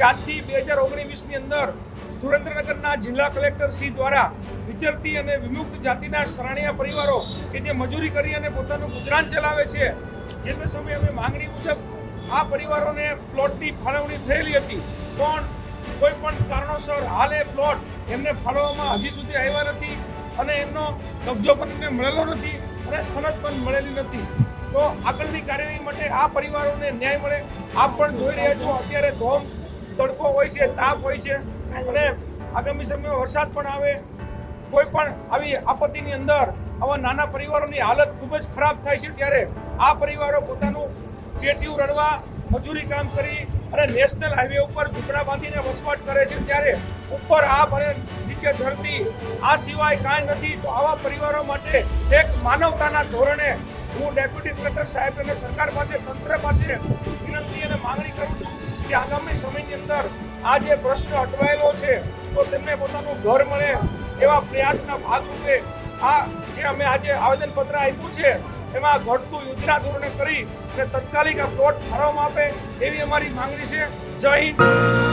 કે આજથી બે હજાર ઓગણીસની અંદર સુરેન્દ્રનગરના જિલ્લા કલેક્ટર શ્રી દ્વારા વિચરતી અને વિમુક્ત જાતિના શરણીયા પરિવારો કે જે મજૂરી કરી અને પોતાનું ગુજરાન ચલાવે છે, જે તે સમયે અમે માંગણી મુજબ આ પરિવારોને પ્લોટની ફાળવણી થયેલી હતી. પણ કોઈ પણ કારણોસર હાલ એ પ્લોટ એમને ફાળવવામાં હજી સુધી આવ્યા નથી અને એમનો કબજો પણ એમને મળેલો નથી અને સનદ પણ મળેલી નથી. તો આગળની કાર્યવાહી માટે આ પરિવારોને ન્યાય મળે, આપ પણ જોઈ રહ્યા છો, અત્યારે ધોમ તડકો હોય છે, તાપ હોય છે અને આગામી સમયમાં વરસાદ પણ આવે. કોઈ પણ આવી આપત્તિની અંદર આવા નાના પરિવારોની હાલત ખૂબ જ ખરાબ થાય છે ત્યારે આ પરિવારો પોતાનું પેટીયું રડવા, મજૂરી કામ કરી અને નેશનલ હાઈવે ઉપર ઝૂંપડા બાંધીને વસવાટ કરે છે. ત્યારે ઉપર આ અને નીચે ધરતી, આ સિવાય કાંઈ નથી. તો આવા પરિવારો માટે એક માનવતાના ધોરણે હું ડેપ્યુટી કલેક્ટર સાહેબ અને સરકાર પાસે, તંત્ર પાસે વિનંતી અને માંગણી કરું કે આગામી સમયની અંદર આ જે પ્રશ્ન અટવાયેલો છે, તો તેમને પોતાનું ઘર મળે એવા પ્રયાસના ભાગરૂપે આ જે અમે આજે આવેદનપત્ર આપ્યું છે, એમાં ઘટતું યોજના ધોરણે કરી અને તત્કાલિક આ પ્લોટ ફાળવવામાં આપે એવી અમારી માંગણી છે. જય હિન્દ.